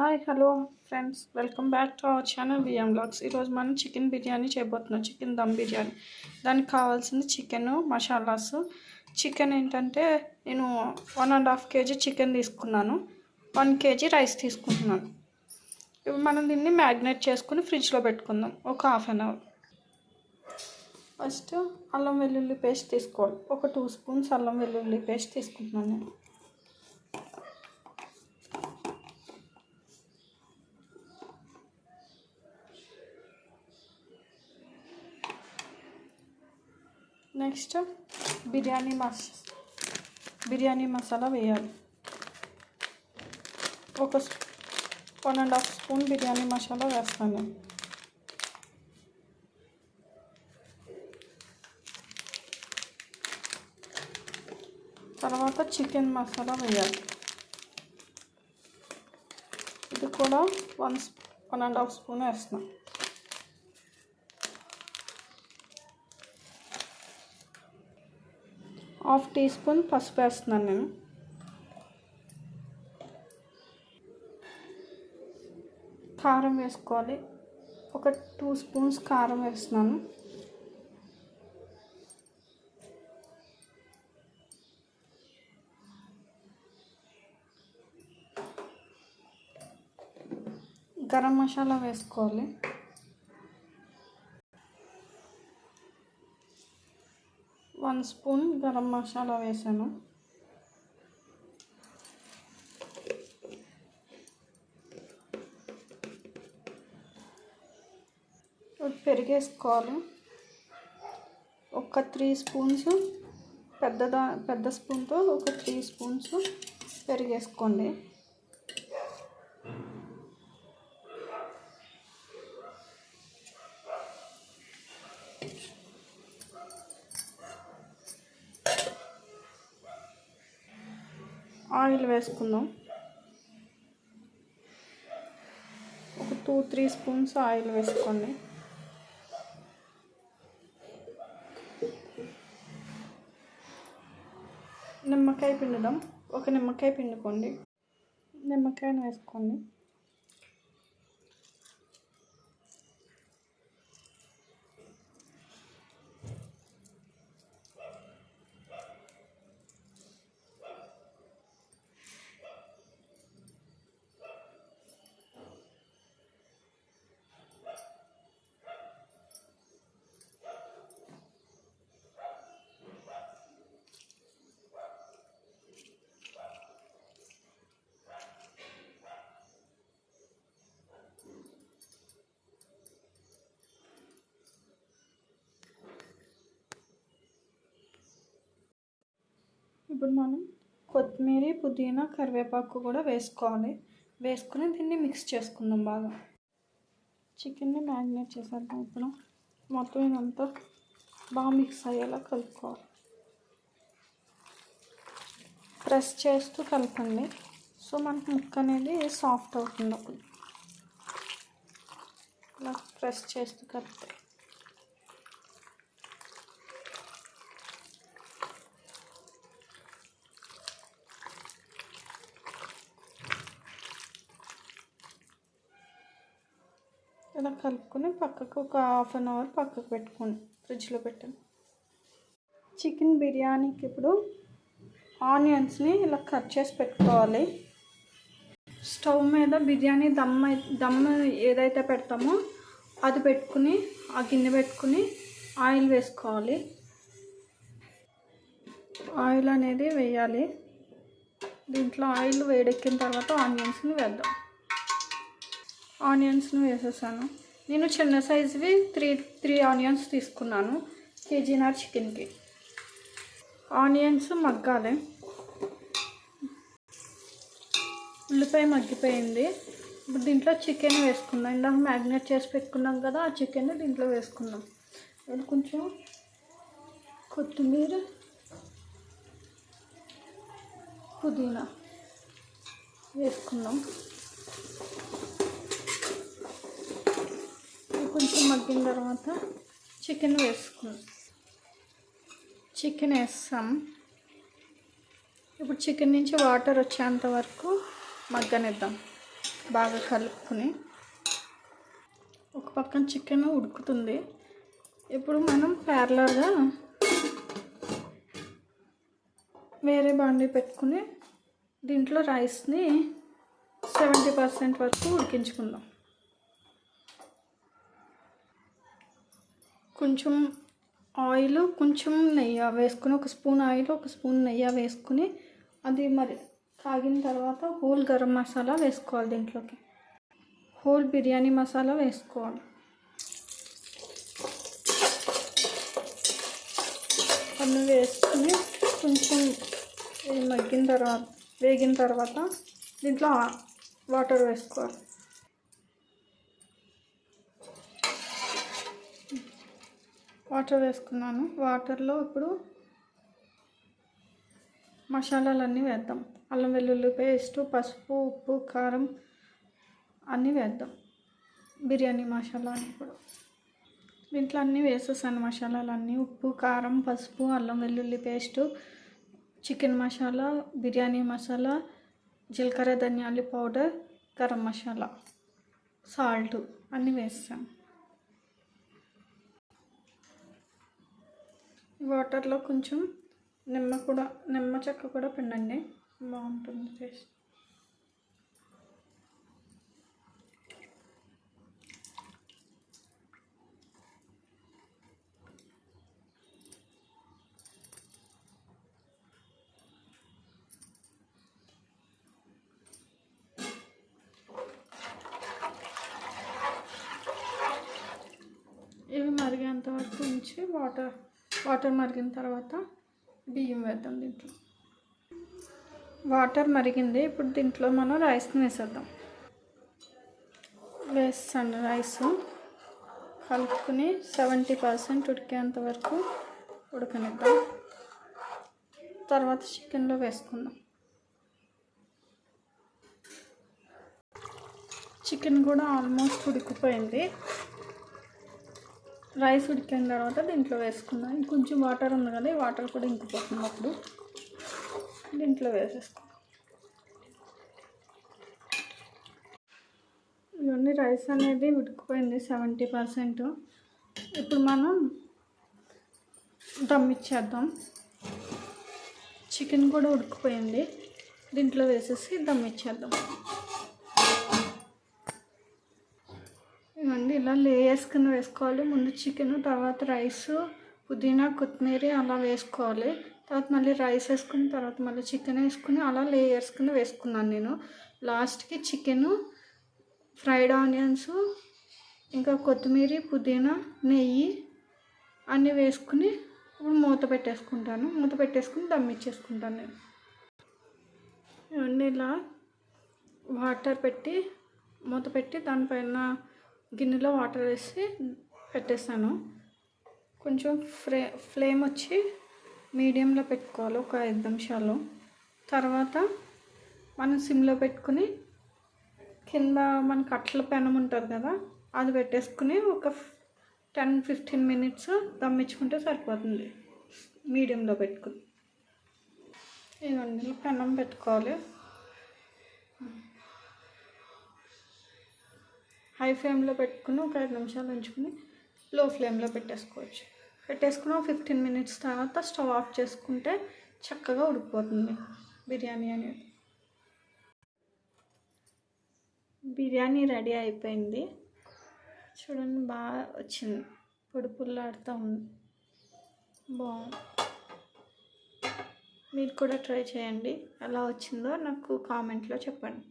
Hi hello friends welcome back to our channel BM blogs ఈరోజు మనం chicken biryani చేయబోతున్నాం chicken dum biryani. దానికి కావాల్సింది చికెన్ మసాలాస్ చికెన్ ఏంటంటే నేను one and half KG chicken తీసుకున్నాను. వన్ కేజీ రైస్ తీసుకుంటున్నాను. ఇప్పుడు మనం దీన్ని మ్యాగ్నేట్ చేసుకుని ఫ్రిడ్జ్లో పెట్టుకుందాం. ఒక హాఫ్ అన్ అవర్ ఫస్ట్ అల్లం వెల్లుల్లి పేస్ట్ తీసుకోవాలి. ఒక టూ స్పూన్స్ అల్లం వెల్లుల్లి పేస్ట్ తీసుకుంటున్నాను నేను. నెక్స్ట్ బిర్యానీ మస్ బిర్యానీ మసాలా వేయాలి. ఒక one and half spoon biryani masala వేస్తాను. తర్వాత చికెన్ మసాలా వేయాలి. ఇది కూడా one one and half spoon వేస్తున్నాను హాఫ్ టీ స్పూన్ పసుపు వేస్తున్నాను నేను. కారం వేసుకోవాలి. ఒక టూ స్పూన్స్ కారం వేస్తున్నాను. గరం మసాలా వేసుకోవాలి. వన్ స్పూన్ గరం మసాలా వేసాను. పెరిగేసుకోవాలి. ఒక త్రీ స్పూన్స్ పెద్దదా పెద్ద స్పూన్తో ఒక త్రీ స్పూన్స్ పెరిగేసుకోండి. ఆయిల్ వేసుకుందాం. ఒక టూ త్రీ స్పూన్స్ ఆయిల్ వేసుకోండి. నిమ్మకాయ పిండుదాం. ఒక నిమ్మకాయ పిండుకోండి. నిమ్మకాయను వేసుకోండి. ఇప్పుడు మనం కొత్తిమీర పుదీనా కరివేపాకు కూడా వేసుకోవాలి. వేసుకుని దీన్ని మిక్స్ చేసుకుందాం బాగా. చికెన్ని మ్యారినేట్ చేసేద్దాం ఇప్పుడు. మొత్తం ఇదంతా బాగా మిక్స్ అయ్యేలా కలుపుకోవాలి. ప్రెస్ చేస్తూ కలపండి. సో మనకు ముక్క అనేది సాఫ్ట్ అవుతుంది. అప్పుడు. ఇలా ప్రెస్ చేస్తూ కలిపి ఇలా కలుపుకొని పక్కకు ఒక హాఫ్ అన్ అవర్ పక్కకు పెట్టుకోండి. ఫ్రిడ్జ్లో పెట్టండి. చికెన్ బిర్యానీకి ఇప్పుడు ఆనియన్స్ని ఇలా కట్ చేసి పెట్టుకోవాలి. స్టవ్ మీద బిర్యానీ దమ్ దమ్ ఏదైతే పెడతామో అది పెట్టుకుని ఆ గిన్నె పెట్టుకుని ఆయిల్ వేసుకోవాలి. ఆయిల్ అనేది వేయాలి. దీంట్లో ఆయిల్ వేడెక్కిన తర్వాత ఆనియన్స్ని వేద్దాం. ఆనియన్స్ను వేసేసాను. నేను చిన్న సైజువి త్రీ త్రీ ఆనియన్స్ తీసుకున్నాను కేజీనార్ చికెన్కి. ఆనియన్స్ మగ్గాలి. ఉల్లిపాయ మగ్గిపోయింది. ఇప్పుడు దీంట్లో చికెన్ వేసుకుందాం. ఇందాక మ్యాగ్నేట్ చేసి పెట్టుకున్నాం కదా ఆ చికెన్ దీంట్లో వేసుకుందాం. ఇప్పుడు కొంచెం కొత్తిమీర పుదీనా వేసుకుందాం. కొంచెం మగ్గిన తర్వాత చికెన్ వేసుకుందాం చికెన్ వేస్తాం. ఇప్పుడు చికెన్ నుంచి వాటర్ వచ్చేంత వరకు మగ్గనిద్దాం. బాగా కలుపుకుని. ఒక పక్కన చికెన్ ఉడుకుతుంది. ఇప్పుడు మనం ప్యారలర్గా వేరే బాండీ పెట్టుకుని దీంట్లో రైస్ని సెవెంటీ పర్సెంట్ వరకు ఉడికించుకుందాం. కొంచెం ఆయిల్ కొంచెం నెయ్యి వేసుకుని ఒక స్పూన్ ఆయిల్ ఒక స్పూన్ నెయ్యి వేసుకుని అది మరి కాగిన తర్వాత హోల్ గరం మసాలా వేసుకోవాలి దీంట్లోకి. హోల్ బిర్యానీ మసాలా వేసుకోవాలి. అన్నీ వేసుకుని కొంచెం మగ్గిన తర్వాత వేగిన తర్వాత దీంట్లో వాటర్ వేసుకోవాలి. వాటర్ వేసుకున్నాను. వాటర్లో ఇప్పుడు మసాలాలన్నీ వేద్దాం. అల్లం వెల్లుల్లి పేస్ట్ పసుపు ఉప్పు కారం అన్నీ వేద్దాం. బిర్యానీ మసాలా అని ఇప్పుడు దీంట్లో అన్నీ వేసేసాను మసాలాలు అన్నీ ఉప్పు కారం పసుపు అల్లం వెల్లుల్లి పేస్టు చికెన్ మసాలా బిర్యానీ మసాలా జీలకర్ర ధనియాలు పౌడర్ గరం మసాలా సాల్ట్ అన్నీ వేస్తాను వాటర్లో కొంచెం నిమ్మ కూడా నిమ్మ చెక్క కూడా పిండండి. బాగుంటుంది టేస్ట్. ఇవి మరిగేంత వరకు ఉంచి వాటర్ వాటర్ మరిగిన తర్వాత బియ్యం వేద్దాం దీంట్లో. వాటర్ మరిగింది ఇప్పుడు దీంట్లో మనం రైస్ని వేసేద్దాం. వేస్తాను రైస్. కలుపుకుని సెవెంటీ పర్సెంట్ ఉడికేంత వరకు ఉడకనిద్దాం. తర్వాత చికెన్లో వేసుకుందాం. చికెన్ కూడా ఆల్మోస్ట్ ఉడికిపోయింది. రైస్ ఉడికిన తర్వాత దీంట్లో వేసుకున్నాం. ఇంకొంచెం వాటర్ ఉంది కదా ఈ వాటర్ కూడా ఇంకిపోతుంది అప్పుడు. దీంట్లో వేసేసుకున్నాం. ఇవన్నీ రైస్ అనేది ఉడికిపోయింది సెవెంటీ పర్సెంట్. ఇప్పుడు మనం దమ్ ఇచ్చేద్దాం. చికెన్ కూడా ఉడికిపోయింది. దీంట్లో వేసేసి దమ్ ఇచ్చేద్దాం. వేసుకోవాలి ఇలా లేయర్స్ కింద వేసుకోవాలి. ముందు చికెన్ తర్వాత రైస్ పుదీనా కొత్తిమీర అలా వేసుకోవాలి. తర్వాత మళ్ళీ రైస్ వేసుకుని తర్వాత మళ్ళీ చికెన్ వేసుకుని అలా లేయర్స్ కింద వేసుకున్నాను నేను. లాస్ట్కి చికెను ఫ్రైడ్ ఆనియన్స్ ఇంకా కొత్తిమీర పుదీనా నెయ్యి అన్నీ వేసుకుని ఇప్పుడు మూత పెట్టేసుకుంటాను. మూత పెట్టేసుకుని దమ్ ఇచ్చేసుకుంటాను నేను. ఇవన్నీ ఇలా వాటర్ పెట్టి మూత పెట్టి దానిపైన గిన్నెలో వాటర్ వేసి పెట్టేస్తాను. కొంచెం ఫ్లే ఫ్లేమ్ వచ్చి మీడియంలో పెట్టుకోవాలి ఒక ఐదు నిమిషాలు. తర్వాత మనం సిమ్లో పెట్టుకుని కింద మన అట్ల పెనం ఉంటుంది కదా అది పెట్టేసుకుని ఒక టెన్ ఫిఫ్టీన్ మినిట్స్ దమ్మించుకుంటే సరిపోతుంది. మీడియంలో పెట్టుకుని. ఇవన్నీ పెనం పెట్టుకోవాలి. హై ఫ్లేమ్లో పెట్టుకుని ఒక ఐదు నిమిషాలు ఉంచుకుని లో ఫ్లేమ్లో పెట్టేసుకోవచ్చు. పెట్టేసుకుని ఒక ఫిఫ్టీన్ మినిట్స్ తర్వాత స్టవ్ ఆఫ్ చేసుకుంటే చక్కగా ఉడికిపోతుంది బిర్యానీ అనేది. బిర్యానీ రెడీ అయిపోయింది. చూడండి బాగా వచ్చింది. పొడి పుల్లాడుతూ ఉంది. బాగుంది. మీరు కూడా ట్రై చేయండి. ఎలా వచ్చిందో నాకు కామెంట్లో చెప్పండి.